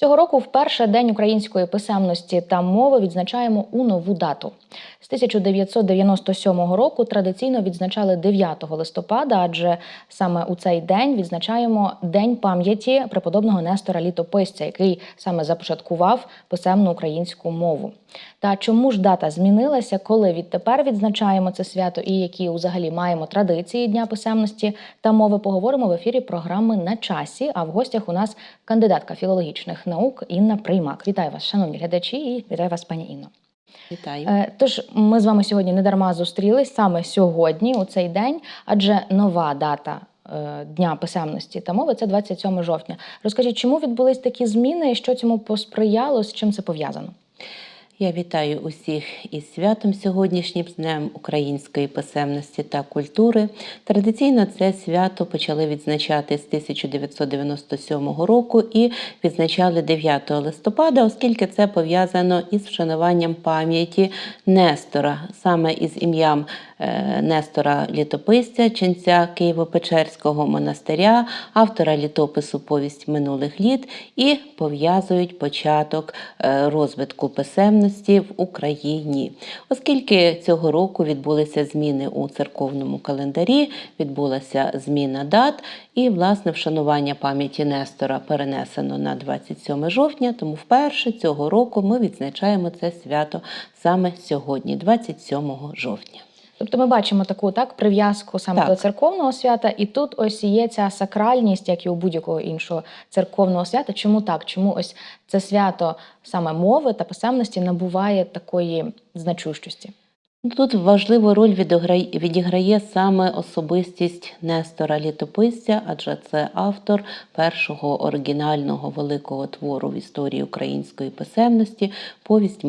Цього року вперше День української писемності та мови відзначаємо у нову дату. З 1997 року традиційно відзначали 9 листопада, адже саме у цей день відзначаємо День пам'яті преподобного Нестора Літописця, який саме започаткував писемну українську мову. Та чому ж дата змінилася, коли відтепер відзначаємо це свято і які взагалі маємо традиції Дня писемності та мови, поговоримо в ефірі програми на часі. А в гостях у нас кандидатка філологічних наук Інна Приймак. Вітаю вас, шановні глядачі, і вітаю вас, пані Інно. Вітаю. Е, Тож ми з вами сьогодні не дарма зустрілись саме сьогодні, у цей день, адже нова дата. е, Дня писемності та мови це 27 жовтня. Розкажіть, чому відбулись такі зміни, і що цьому посприяло, з чим це пов'язано? Я вітаю усіх із святом сьогоднішнім Днем української писемності та культури. Традиційно це свято почали відзначати з 1997 року і відзначали 9 листопада, оскільки це пов'язано із вшануванням пам'яті Нестора, саме із ім'ям е, Нестора Літописця, ченця Києво-Печерського монастиря, автора літопису Повість минулих літ і пов'язують початок е, розвитку писемності в Україні. Оскільки цього року відбулися зміни у церковному календарі, відбулася зміна дат, і власне вшанування пам'яті Нестора перенесено на 27 жовтня. Тому вперше цього року ми відзначаємо це свято саме сьогодні, 27 жовтня. Тобто ми бачимо таку так прив'язку саме Так. до церковного свята, і тут ось є ця сакральність, як і у будь-якого іншого церковного свята. Чому так? Чому ось це свято саме мови та писемності набуває такої значущості? Ну, Тут важливу роль відіграє, відіграє саме особистість Нестора Літописця, адже це автор першого оригінального великого твору в історії української писемності, повість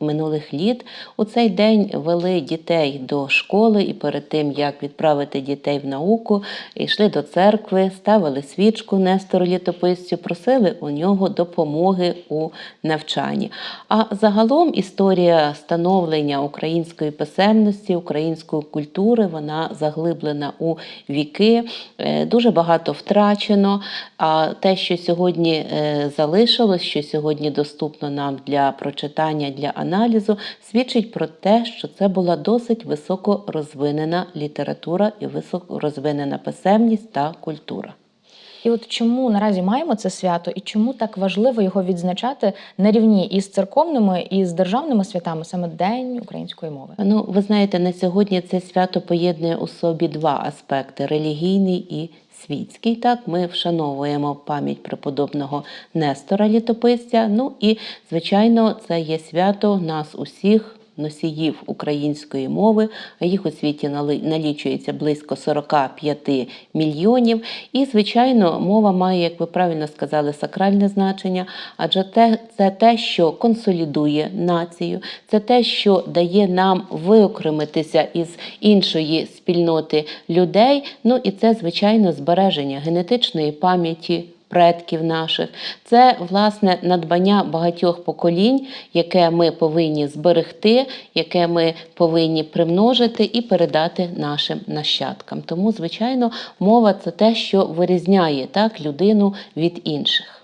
минулих літ. У цей день вели дітей до школи, і перед тим як відправити дітей в науку, йшли до церкви, ставили свічку Нестору Літописцю, просили у нього допомоги у навчанні. А загалом історія становлення української писемності, української культури, вона заглиблена у віки. Е, Дуже багато втрачено. А те, що сьогодні е, залишилось, що сьогодні доступно нам для прочитання, для аналізу, свідчить про те, що це була досить високо розвинена література і високо розвинена писемність та культура. І от чому наразі маємо це свято, і чому так важливо його відзначати на рівні із церковними і з державними святами, саме День української мови? Ну, ви знаєте, на сьогодні це свято поєднує у собі два аспекти: релігійний і світський. Так, ми вшановуємо пам'ять преподобного Нестора Літописця. Ну і, звичайно, це є свято нас усіх. Носіїв української мови, їх у світі налічується близько 45 мільйонів. І, звичайно, мова має, як ви правильно сказали, сакральне значення, адже те, це те, що консолідує націю, це те, що дає нам виокремитися із іншої спільноти людей. Ну і це, звичайно, збереження генетичної пам'яті. Предків наших, це власне надбання багатьох поколінь, яке ми повинні зберегти, яке ми повинні примножити і передати нашим нащадкам. Тому, звичайно, мова це те, що вирізняє так людину від інших.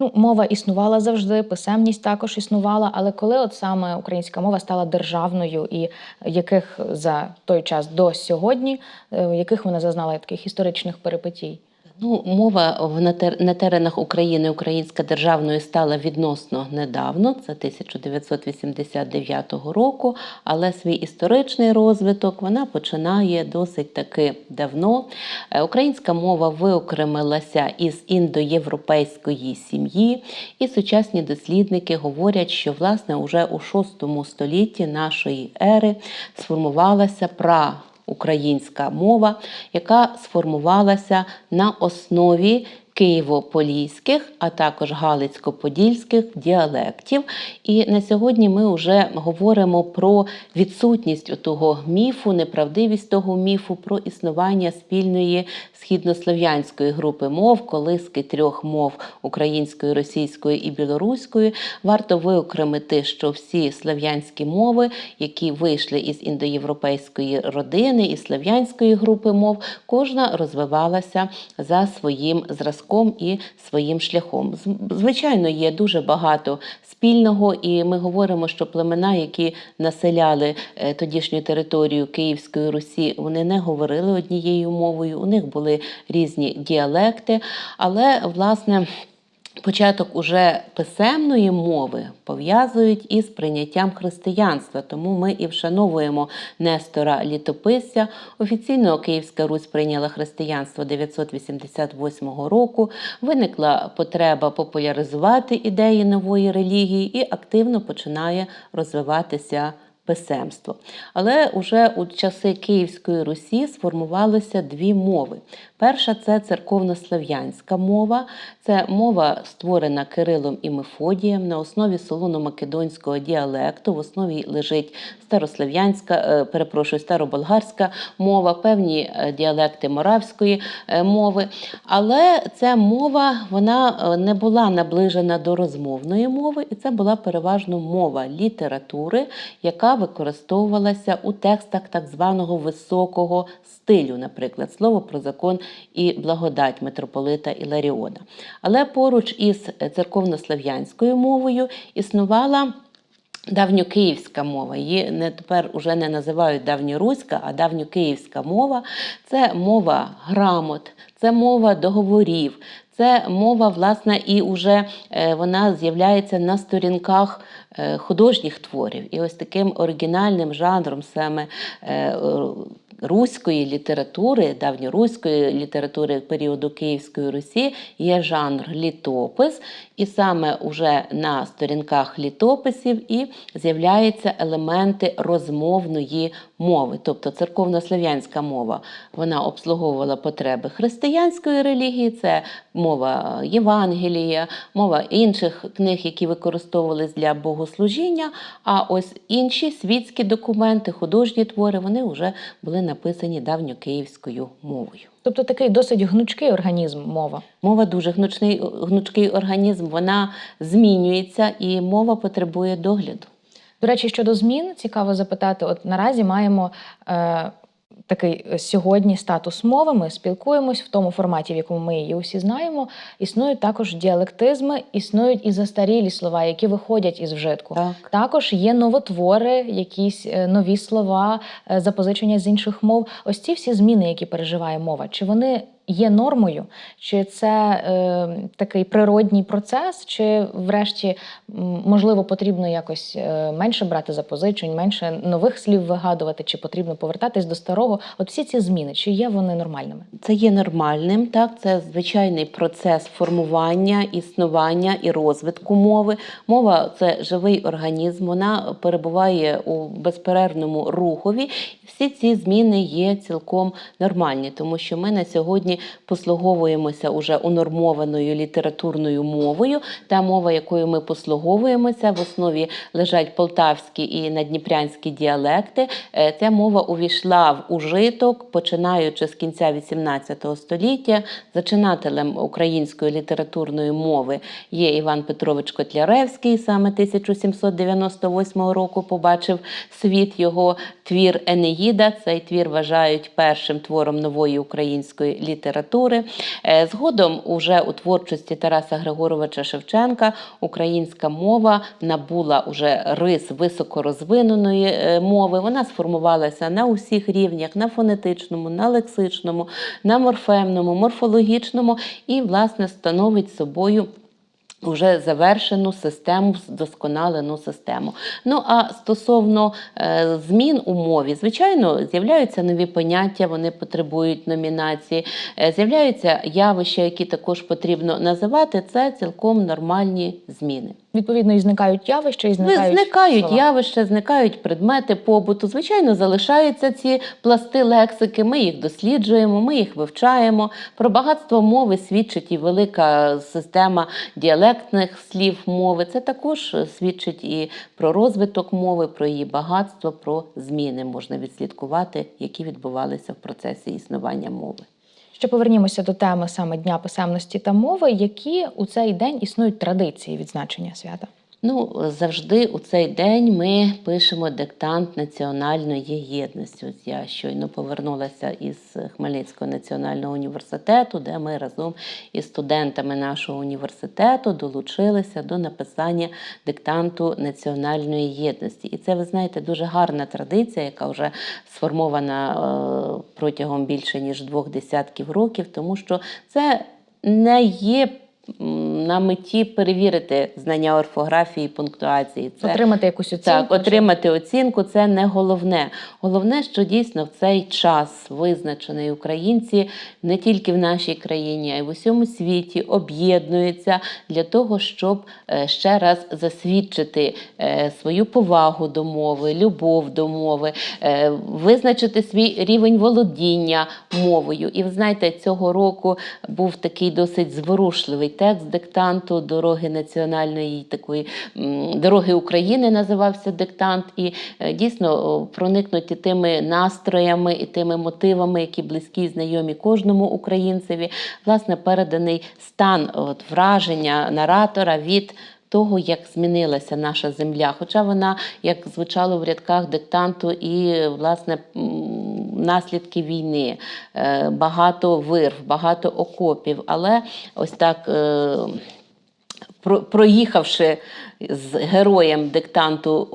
Ну, мова існувала завжди, писемність також існувала, але коли от саме українська мова стала державною, і яких за той час до сьогодні, е, яких вона зазнала таких історичних перипетій? Ну, мова в на, на теренах України українська державною стала відносно недавно, це 1989 року, але свій історичний розвиток вона починає досить таки давно. Е, Українська мова виокремилася із індоєвропейської сім'ї, і сучасні дослідники говорять, що власне уже у VI столітті нашої ери сформувалася пра українська мова, яка сформувалася на основі києво-поліських, а також галицько-подільських діалектів. І на сьогодні ми вже говоримо про відсутність того міфу, неправдивість того міфу, про існування спільної східнослов'янської групи мов, колиски трьох мов української, російської і білоруської. Варто виокремити, що всі слав'янські мови, які вийшли із індоєвропейської родини і слав'янської групи мов, кожна розвивалася за своїм зразком зв'язком і своїм шляхом. Звичайно, є дуже багато спільного, і ми говоримо, що племена, які населяли е, тодішню територію Київської Русі, вони не говорили однією мовою, у них були різні діалекти, але власне. Початок уже писемної мови пов'язують із прийняттям християнства, тому ми і вшановуємо Нестора Літописця. Офіційно Київська Русь прийняла християнство 988 року. Виникла потреба популяризувати ідеї нової релігії і активно починає розвиватися писемство. Але уже у часи Київської Русі сформувалися дві мови. Перша це церковнослов'янська мова, це мова, створена Кирилом і Мефодієм на основі солоно-македонського діалекту. В основі лежить старослов'янська, е, перепрошую, староболгарська мова, певні е, діалекти моравської е, мови. Але ця мова вона не була наближена до розмовної мови, і це була переважно мова літератури, яка використовувалася у текстах так званого високого стилю, наприклад, слово про закон і благодать митрополита Іларіона. Але поруч із церковнослов'янською мовою існувала Давньокиївська мова, її не тепер уже не називають давньоруська, а давньокиївська мова це мова грамот, це мова договорів, це мова, власне, і вже е, вона з'являється на сторінках е, художніх творів. І ось таким оригінальним жанром саме е, руської літератури, давньоруської літератури періоду Київської Русі є жанр літопис, і саме уже на сторінках літописів і з'являються елементи розмовної мови. Тобто церковнослов'янська мова вона обслуговувала потреби християнської релігії, це мова Євангелія, мова інших книг, які використовувались для богослужіння. А ось інші світські документи, художні твори, вони вже були написані давньокиївською мовою. Тобто такий досить гнучкий організм мова. Мова дуже гнучний, гнучкий організм, вона змінюється і мова потребує догляду. До речі, щодо змін, цікаво запитати: от наразі маємо е, такий сьогодні статус мови. Ми спілкуємось в тому форматі, в якому ми її усі знаємо. Існують також діалектизми, існують і застарілі слова, які виходять із вжитку. Так. Також є новотвори, якісь е, нові слова, е, запозичення з інших мов. Ось ці всі зміни, які переживає мова, чи вони є нормою, чи це е, такий природній процес, чи врешті можливо потрібно якось е, менше брати запозичень, менше нових слів вигадувати, чи потрібно повертатись до старого? От всі ці зміни, чи є вони нормальними? Це є нормальним, так це звичайний процес формування, існування і розвитку мови. Мова це живий організм, вона перебуває у безперервному рухові. Всі ці зміни є цілком нормальні, тому що ми на сьогодні послуговуємося уже унормованою літературною мовою. Та мова, якою ми послуговуємося, в основі лежать полтавські і надніпрянські діалекти. Е, Ця мова увійшла в ужиток, починаючи з кінця XVIII століття. Зачинателем української літературної мови є Іван Петрович Котляревський. Саме 1798 року побачив світ його твір Енеїда. Цей твір вважають першим твором нової української літератури. Е, Згодом, уже у творчості Тараса Григоровича Шевченка, українська мова набула уже рис високорозвиненої е, мови. Вона сформувалася на усіх рівнях: на фонетичному, на лексичному, на морфемному, морфологічному і, власне, становить собою. Уже завершену систему, вдосконалену систему. Ну а стосовно е, змін у мові, звичайно, з'являються нові поняття, вони потребують номінації. Е, з'являються явища, які також потрібно називати. Це цілком нормальні зміни. Відповідно, і зникають явища, і зникають, Зникають слова. явища, зникають предмети побуту. Звичайно, залишаються ці пласти лексики. Ми їх досліджуємо, ми їх вивчаємо. Про багатство мови свідчить і велика система діалектних слів мови. Це також свідчить і про розвиток мови, про її багатство, про зміни можна відслідкувати, які відбувалися в процесі існування мови. Ще повернімося до теми саме Дня писемності та мови, які у цей день існують традиції відзначення свята. Ну, завжди у цей день ми пишемо диктант національної єдності. Ось я щойно повернулася із Хмельницького національного університету, де ми разом із студентами нашого університету долучилися до написання диктанту національної єдності. І це, ви знаєте, дуже гарна традиція, яка вже сформована е, протягом більше ніж двох десятків років, тому що це не є на меті перевірити знання орфографії пунктуації. Це Отримати якусь оцінку. так, чи- отримати оцінку це не головне. Головне, що дійсно в цей час визначений українці не тільки в нашій країні, а й в усьому світі об'єднуються для того, щоб е, ще раз засвідчити е, свою повагу до мови, любов до мови, е, визначити свій рівень володіння мовою. І ви знаєте, цього року був такий досить зворушливий текст диктанту дороги національної такої дороги України називався диктант. І е, дійсно проникнуті тими настроями і тими мотивами, які близькі і знайомі кожному українцеві, власне, переданий стан от, враження наратора від. Того, як змінилася наша земля, хоча вона, як звучало в рядках диктанту, і власне наслідки війни, е, багато вирв, багато окопів, але ось так. е, проїхавши з героєм диктанту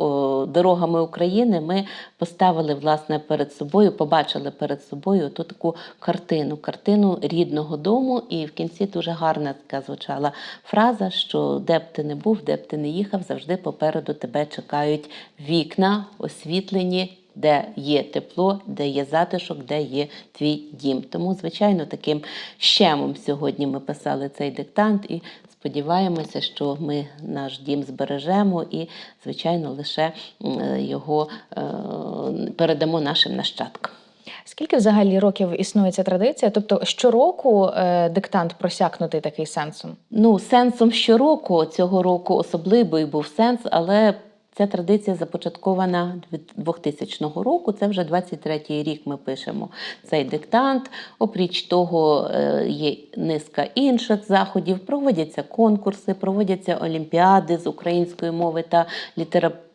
дорогами України, ми поставили власне перед собою, побачили перед собою ту таку картину, картину рідного дому. І в кінці дуже гарна така звучала фраза, що де б ти не був, де б ти не їхав, завжди попереду тебе чекають вікна, освітлені. Де є тепло, де є затишок, де є твій дім. Тому, звичайно, таким щемом сьогодні ми писали цей диктант і сподіваємося, що ми наш дім збережемо і, звичайно, лише його е, передамо нашим нащадкам. Скільки взагалі років існує ця традиція? Тобто щороку е, диктант просякнутий такий сенсом? Ну, сенсом щороку цього року особливий був сенс, але ця традиція започаткована 2000 року. Це вже 23-й рік ми пишемо цей диктант. Опріч того, е, є низка інших заходів. Проводяться конкурси, проводяться олімпіади з української мови та літератури.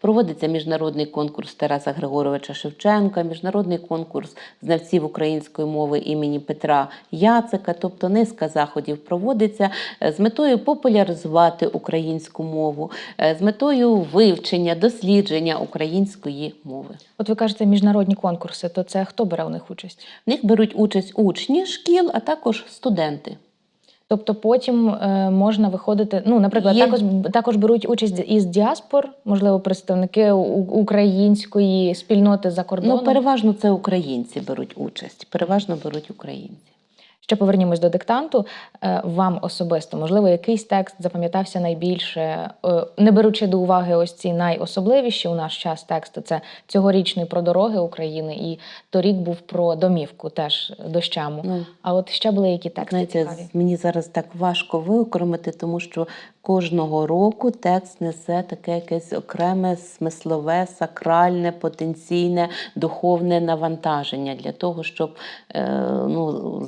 Проводиться міжнародний конкурс Тараса Григоровича Шевченка, міжнародний конкурс знавців української мови імені Петра Яцика. Тобто низка заходів проводиться е, з метою популяризувати українську мову, е, з метою вивчення, дослідження української мови. От ви кажете, міжнародні конкурси, то це хто бере у них участь? В них беруть участь учні шкіл, а також студенти. Тобто потім е, можна виходити. Ну, наприклад, Є. також також беруть участь із діаспор, можливо, представники української спільноти за кордоном. Ну, переважно це українці беруть участь. Переважно беруть українці. Ще повернімось до диктанту. Е, Вам особисто, можливо, якийсь текст запам'ятався найбільше, Е, не беручи до уваги ось ці найособливіші у наш час тексти. Це цьогорічний про дороги України, і торік був про домівку, теж дощаму. Ну, А от ще були які тексти Знаєте, цікаві? мені зараз так важко виокремити, тому що кожного року текст несе таке якесь окреме смислове, сакральне, потенційне, духовне навантаження для того, щоб е, ну,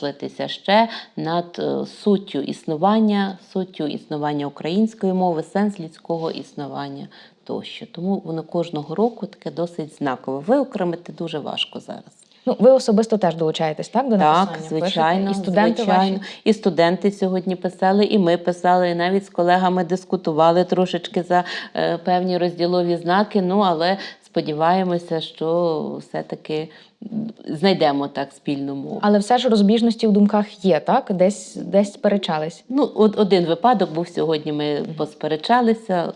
замислитися ще над е, суттю існування, суттю існування української мови, сенс людського існування тощо. Тому воно кожного року таке досить знакове. Виокремити дуже важко зараз. Ну, ви особисто теж долучаєтесь, так? До написання? Так, Пишете? звичайно, І студенти звичайно. ваші. І студенти сьогодні писали, і ми писали, і навіть з колегами дискутували трошечки за е, певні розділові знаки. Ну, але сподіваємося, що все-таки знайдемо так спільну мову. Але все ж розбіжності в думках є, так? Десь десь сперечались. Ну, от один випадок був сьогодні. Ми посперечалися.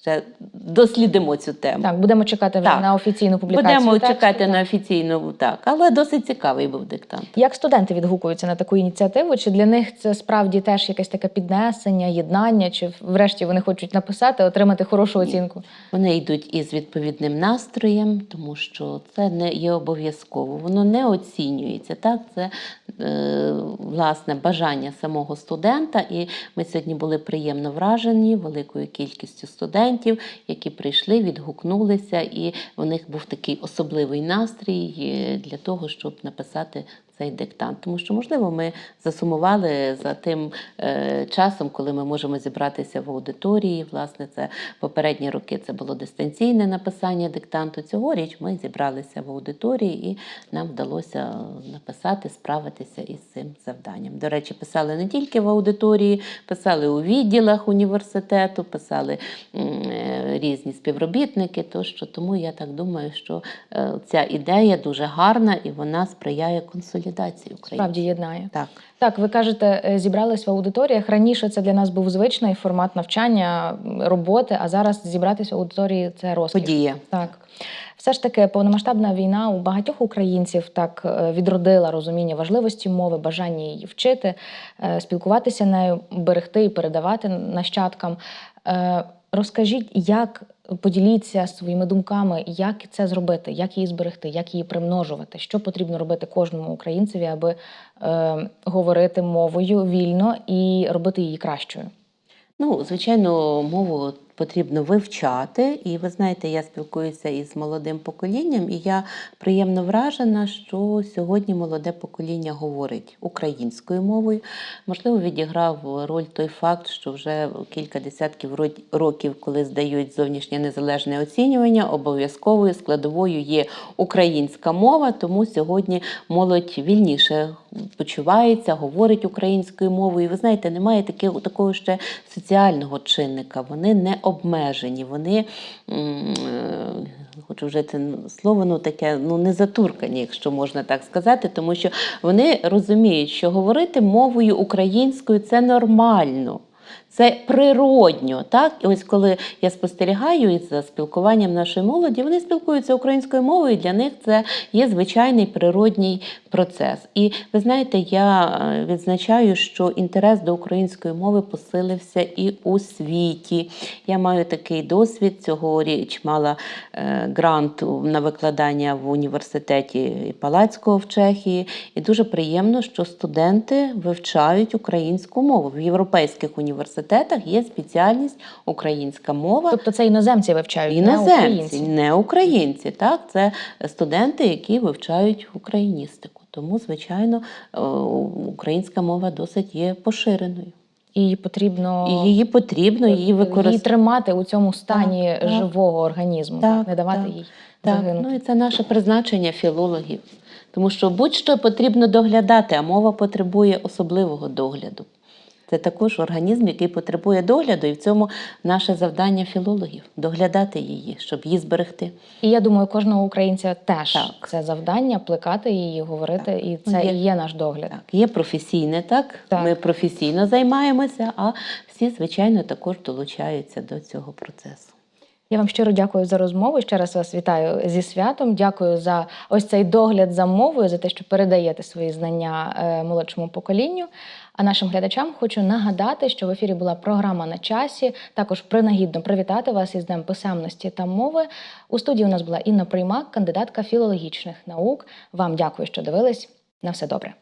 Ще дослідимо цю тему. Так, будемо чекати вже Так. на офіційну публікацію. Будемо тексту, чекати так. на офіційну так, але досить цікавий був диктант. Як студенти відгукуються на таку ініціативу? Чи для них це справді теж якесь таке піднесення, єднання, чи врешті вони хочуть написати, отримати хорошу оцінку? Вони йдуть із відповідним настроєм, тому що це не є обов'язково. Воно не оцінюється. Так, це власне бажання самого студента. І ми сьогодні були приємно вражені великою кількістю студентів, які прийшли, відгукнулися, і в них був такий особливий настрій е, для того, щоб написати цей диктант. Тому що, можливо, ми засумували за тим е, часом, коли ми можемо зібратися в аудиторії. Власне, це попередні роки це було дистанційне написання диктанту. Цьогоріч ми зібралися в аудиторії і нам вдалося написати, справитися із цим завданням. До речі, писали не тільки в аудиторії, писали у відділах університету, писали е, різні співробітники. Тощо, тому я так думаю, що е, ця ідея дуже гарна і вона сприяє консолідації України. Справді єднає. Так. Так, ви кажете, е, зібрались в аудиторіях. Раніше це для нас був звичний формат навчання, роботи, а зараз зібратися в аудиторії це розкіш. Подія. Так. Все ж таки, повномасштабна війна у багатьох українців так е, відродила розуміння важливості мови, бажання її вчити, е, спілкуватися нею, берегти і передавати нащадкам. Розкажіть, як поділіться своїми думками, як це зробити, як її зберегти, як її примножувати, що потрібно робити кожному українцеві, аби е, говорити мовою вільно і робити її кращою. Ну, звичайно, мову потрібно вивчати. І ви знаєте, я спілкуюся із молодим поколінням, і я приємно вражена, що сьогодні молоде покоління говорить українською мовою. Можливо, відіграв роль той факт, що вже кілька десятків ро- років, коли здають зовнішнє незалежне оцінювання, обов'язковою складовою є українська мова, тому сьогодні молодь вільніше почувається, говорить українською мовою. І ви знаєте, немає такого, такого ще соціального чинника. Вони не обмежені, вони е, хочу вжити слово, ну таке ну не затуркані, якщо можна так сказати, тому що вони розуміють, що говорити мовою українською це нормально. Це природньо, так? І ось коли я спостерігаю за спілкуванням нашої молоді, вони спілкуються українською мовою, і для них це є звичайний природній процес. І ви знаєте, я е, відзначаю, що інтерес до української мови посилився і у світі. Я маю такий досвід. Цьогоріч мала е, грант на викладання в університеті Палацького в Чехії. І дуже приємно, що студенти вивчають українську мову. В європейських університетах є спеціальність українська мова. Тобто це іноземці вивчають, не Іноземці, українці. не українці, так це студенти, які вивчають україністику. Тому, звичайно, е, українська мова досить є поширеною. І її потрібно І її потрібно її її тримати у цьому стані Так, так. живого організму, Так, так, не давати так, їй Так, загинути. ну і це наше призначення філологів. Тому що будь-що потрібно доглядати, а мова потребує особливого догляду. Це також організм, який потребує догляду, і в цьому наше завдання філологів доглядати її, щоб її зберегти. І я думаю, кожного українця теж Так. це завдання плекати її, говорити, і Ну, це є- і є наш догляд. Так, є професійне, так? Так. Ми професійно займаємося, а всі, звичайно, також долучаються до цього процесу. Я вам щиро дякую за розмову. Ще раз вас вітаю зі святом. Дякую за ось цей догляд за мовою, за те, що передаєте свої знання е, молодшому поколінню. А нашим глядачам хочу нагадати, що в ефірі була програма на часі. Також принагідно привітати вас із Днем писемності та мови. У студії у нас була Інна Приймак, кандидатка філологічних наук. Вам дякую, що дивились. На все добре.